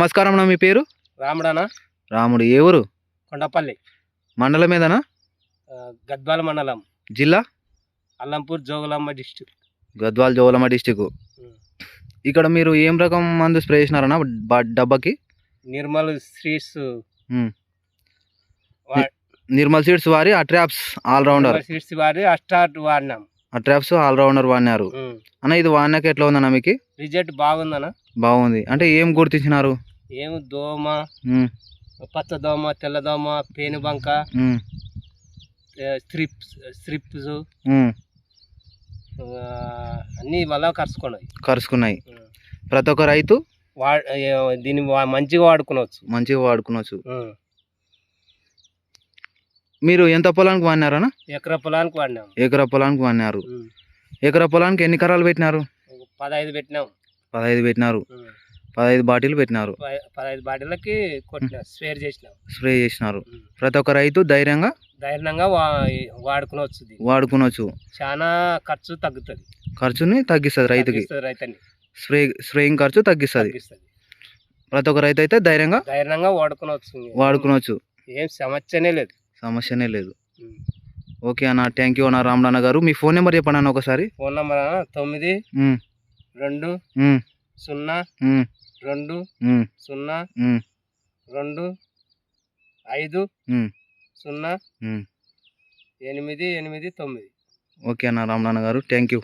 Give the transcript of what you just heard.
నమస్కారం అన్న మీ పేరు? రాముడన? రాముడు. ఏ ఊరు? కొండపల్లి. మండలం ఏదనా గద్వాల మండలం. జిల్లా? అల్లంపూర్ జోగులాంబ డిస్టిక్ గద్వాల్ జోలమ్మ డిస్టిక్ ఇక్కడ మీరు ఏం రకం మందు స్ప్రే చేసినారన్న డబ్బాకి? నిర్మల్ మ్మ్. నిర్మల్ సీడ్స్ వారి అట్రాప్స్ ఆల్రౌండర్. శ్రీస్ వారి అస్టార్ట్ వాడినాం. అట్రాప్స్ ఆల్రౌండర్ వాడినారు. అన్న ఇది వాడినాక ఎట్లా ఉందన్న మీకు? రిజల్ట్ బాగుందన్న. బాగుంది. అంటే ఏం గుర్తించినారు? ఏం దోమ పచ్చ దోమ తెల్ల దోమ పేనుబంక ఉమ్, స్ట్రిప్స్ స్ట్రిప్స్ అన్నీ వల్ల కరుచుకున్నాయి. కరుచుకున్నాయి. ప్రతి ఒక్క రైతు దీన్ని మంచిగా వాడుకోవచ్చు మంచిగా వాడుకోవచ్చు మ్మ్. మీరు ఎంత పొలానికి వాడినారన్న? ఎకరా పొలానికి వాడినాం. ఎకరా పొలానికి వాడినారు. ఎకరా పొలానికి ఎన్ని కరాలు పెట్టినారు? పదహైదు పెట్టినాం. పదహైదు పెట్టినారు. పదహైదు బాటిల్ పెట్టినారు. పదహైదు బాటిలకి కొట్టినాం స్వేర్ చేసినాం. స్ప్రే చేసినారు. ప్రతి ఒక్క రైతు ధైర్యంగా ధైర్యంగా వా వాడుకునవచ్చు చాలా ఖర్చు తగ్గుతుంది. ఖర్చుని తగ్గిస్తుంది రైతుకి. స్ప్రే స్ప్రేయింగ్ ఖర్చు తగ్గిస్తుంది. ప్రతి ఒక్క రైతు అయితే ధైర్యంగా ధైర్యంగా వాడుకోవచ్చు వాడుకోవచ్చు ఏం సమస్యనే లేదు. సమస్యనే లేదు. ఓకే అన్న థ్యాంక్ యూ అన్న రామడన్న గారు. మీ ఫోన్ నెంబర్ చెప్పండి అన్న ఒకసారి. ఫోన్ నంబర్ తొమ్మిది రెండు సున్నా రెండు సున్నా రెండు ఐదు సున్నా. ఎనిమిది ఎనిమిది తొమ్మిది. ఓకే అన్న రామడన్న గారు థ్యాంక్ యూ.